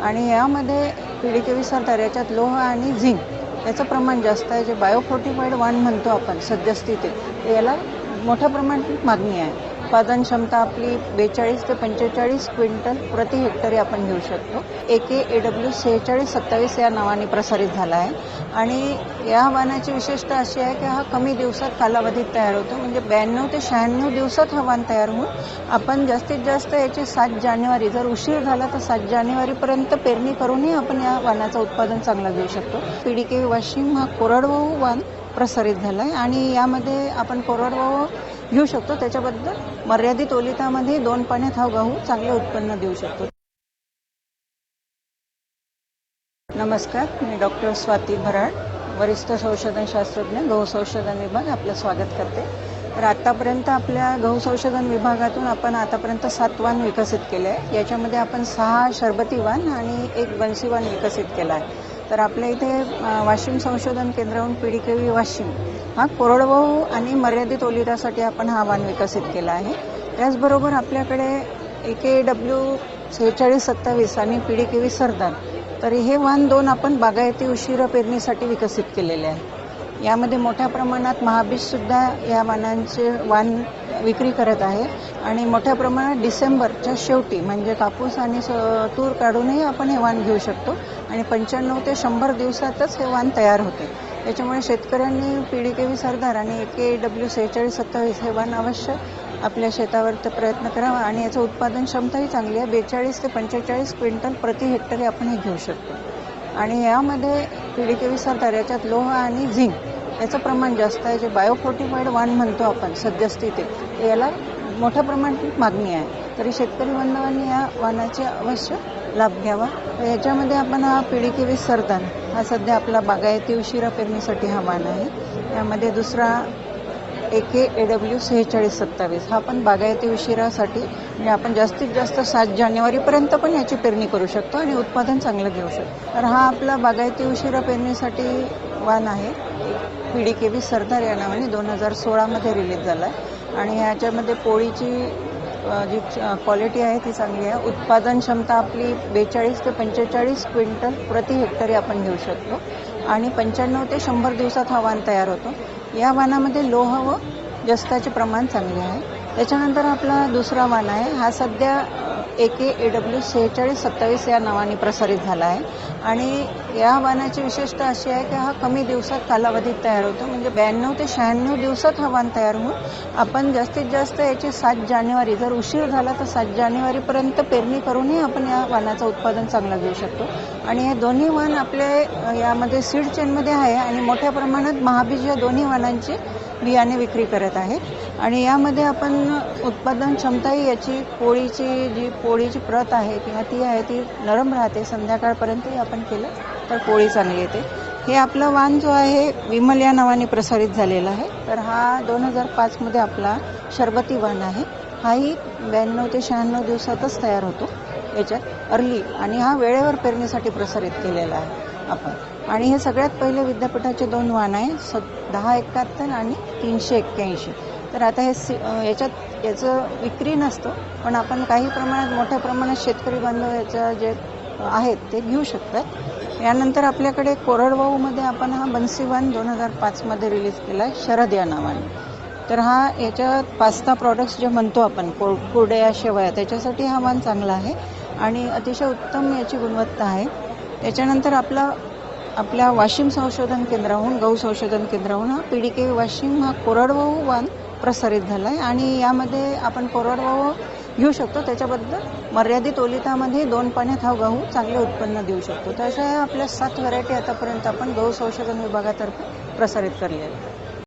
आणि यामध्ये पीडिके विसरतात याच्यात लोह आणि झिंक याचं प्रमाण जास्त आहे. जे बायोफोर्टिफाईड वाण म्हणतो आपण सद्यस्थितीत याला मोठ्या प्रमाणात मागणी आहे. उत्पादन क्षमता आपली बेचाळीस ते पंचेचाळीस क्विंटल प्रति हेक्टरी आपण घेऊ शकतो. ए के ए डब्ल्यू सेहेचाळीस सत्तावीस या नावाने प्रसारित झाला आहे. आणि या वाहनाची विशेषता अशी आहे की हा कमी दिवसात कालावधीत तयार होतो. म्हणजे ब्याण्णव ते शहाण्णव दिवसात हा वाहन तयार होऊन आपण जास्तीत जास्त याची सात जानेवारी जर उशीर झाला तर सात जानेवारीपर्यंत पेरणी करूनही आपण या वाहनाचं उत्पादन चांगलं घेऊ शकतो. पी के वाशिम हा कोरडवाहू वाहन प्रसारित झाला आहे. आणि यामध्ये आपण कोरडवाहू घेऊ शकतो. त्याच्याबद्दल मर्यादित ओलितामध्ये दोन पाण्यात हा गहू चांगले उत्पन्न देऊ शकतो. नमस्कार मी डॉक्टर स्वाती भराड वरिष्ठ संशोधन शास्त्रज्ञ गहू संशोधन विभाग आपलं स्वागत करते. तर आत्तापर्यंत आपल्या गहू संशोधन विभागातून आपण आतापर्यंत सात वाण विकसित केले. आहे याच्यामध्ये आपण सहा शरबती वाण आणि एक बन्सी वाण विकसित केला आहे. तर आपल्या इथे वाशिम संशोधन केंद्राहून पीडीकेवी वाशिम हा कोरडवाहू आणि मर्यादित ओलितासाठी आपण हा वाण विकसित केला आहे. त्याचबरोबर आपल्याकडे ए के डब्ल्यू सेहेचाळीस सत्तावीस आणि पी डी सरदार तर हे वाण दोन आपण बागायती उशिरा पेरणीसाठी विकसित केलेले आहे. यामध्ये मोठ्या प्रमाणात महाबीजसुद्धा या वाणांचे वाण विक्री करत आहे. आणि मोठ्या प्रमाणात डिसेंबरच्या शेवटी म्हणजे कापूस आणि स- तूर काढूनही आपण हे वाण घेऊ शकतो. आणि पंच्याण्णव ते शंभर दिवसातच हे वाण तयार होते. त्याच्यामुळे शेतकऱ्यांनी P D K V Sardar आणि ए के डब्ल्यू सेहेचाळीस सत्तावीस हे वाण अवश्य आपल्या शेतावर प्रयत्न करावा. आणि याचं उत्पादन क्षमताही चांगली आहे. बेचाळीस ते पंचेचाळीस क्विंटल प्रति हेक्टरी आपण हे घेऊ शकतो. आणि यामध्ये P D K V Sardar याच्यात लोह आणि झिंक याचं प्रमाण जास्त आहे. जे बायोफोर्टिफाईड वाण म्हणतो आपण सद्यस्थितीत. याला मोठ्या प्रमाणात मागणी आहे. तरी शेतकरी बांधवांनी या वाहनाचे अवश्य लाभ घ्यावा. याच्यामध्ये आपण हा पिढी डी सरदार हा सध्या आपला बागायती उशिरा पेरणीसाठी हा वाहन आहे. यामध्ये दुसरा ए के ए डब्ल्यू सेहेचाळीस सत्तावीस. हा पण बागायती उशिरासाठी म्हणजे आपण जास्तीत जास्त सात जानेवारीपर्यंत पण याची पेरणी करू शकतो आणि उत्पादन चांगलं घेऊ शकतो. तर हा आपला बागायती उशिरा पेरणीसाठी वाण आहे. P D K V Sardar या नावाने दोन हजार सोळामध्ये रिलीज झाला आहे आणि ह्याच्यामध्ये पोळीची जी क्वालिटी आहे ती चांगली आहे. उत्पादन क्षमता आपली बेचाळीस ते पंचेचाळीस क्विंटल प्रति हेक्टरी आपण घेऊ शकतो. आणि पंच्याण्णव ते शंभर दिवसात हा वाण तयार होतो. या वाणामध्ये लोह व जस्ताचे प्रमाण चांगले आहे. त्याच्यानंतर आपला दुसरा वाण आहे. हा सध्या ए के ए डब्ल्यू सेहेचाळीस सत्तावीस या नावाने प्रसारित झाला आहे. आणि या वाहनाची विशेषता अशी आहे की हा कमी दिवसात कालावधीत तयार होतो. म्हणजे ब्याण्णव ते शहाण्णव दिवसात हा वाहन तयार होऊन आपण जास्तीत जास्त याची सात जानेवारी जर उशीर झाला तर सात जानेवारीपर्यंत पेरणी करूनही आपण या वाणाचं उत्पादन चांगलं घेऊ शकतो. आणि हे दोन्ही वाण आपले यामध्ये सीड चेनमध्ये आहे आणि मोठ्या प्रमाणात महाबीज या दोन्ही वाहनांची बियाणे विक्री करत आहे. आणि यामध्ये आपण उत्पादन क्षमताही याची पोळीची जी पोळीची प्रत आहे किंवा ती आहे ती नरम राहते. संध्याकाळपर्यंतही आपण केलं तर पोळी चांगली येते. हे आपलं वाण जो आहे विमल या नावाने प्रसारित झालेला आहे. तर हा दोन हजार पाचमध्ये आपला शरबती वाण आहे. हाही ब्याण्णव ते शहाण्णव दिवसातच तयार होतो याच्यात अर्ली आणि हा वेळेवर पेरणीसाठी प्रसारित केलेला आहे आपण. आणि हे सगळ्यात पहिले विद्यापीठाचे दोन वाहन आहे. स दहा एकाहत्तर आणि तीनशे एक्क्याऐंशी. तर आता हे सि याच्यात याचं विक्री नसतो पण आपण काही प्रमाणात मोठ्या प्रमाणात शेतकरी बांधव याचं जे आहेत ते घेऊ शकतात. यानंतर आपल्याकडे कोरडवाऊमध्ये आपण हा बन्सीवान दोन हजार पाचमध्ये रिलीज केला आहे शरद या नावाने. तर हा याच्यात पास्ता प्रॉडक्ट्स जे म्हणतो आपण को कुरड्या शेवया त्याच्यासाठी हा वाण चांगला आहे. आणि अतिशय उत्तम याची गुणवत्ता आहे. त्याच्यानंतर आपला आपल्या वाशिम संशोधन केंद्राहून गहू संशोधन केंद्राहून हा पी डी के वाशिम हा कोरडवाहू वाण प्रसारित झाला आहे आणि यामध्ये आपण कोरडवाहू घेऊ शकतो. त्याच्याबद्दल मर्यादित ओलितामध्ये दोन पाण्यात हा गहू चांगले उत्पन्न देऊ शकतो. तर अशा आपल्या सात व्हरायटी आतापर्यंत आपण गहू संशोधन विभागातर्फे प्रसारित करलेल्या आहेत.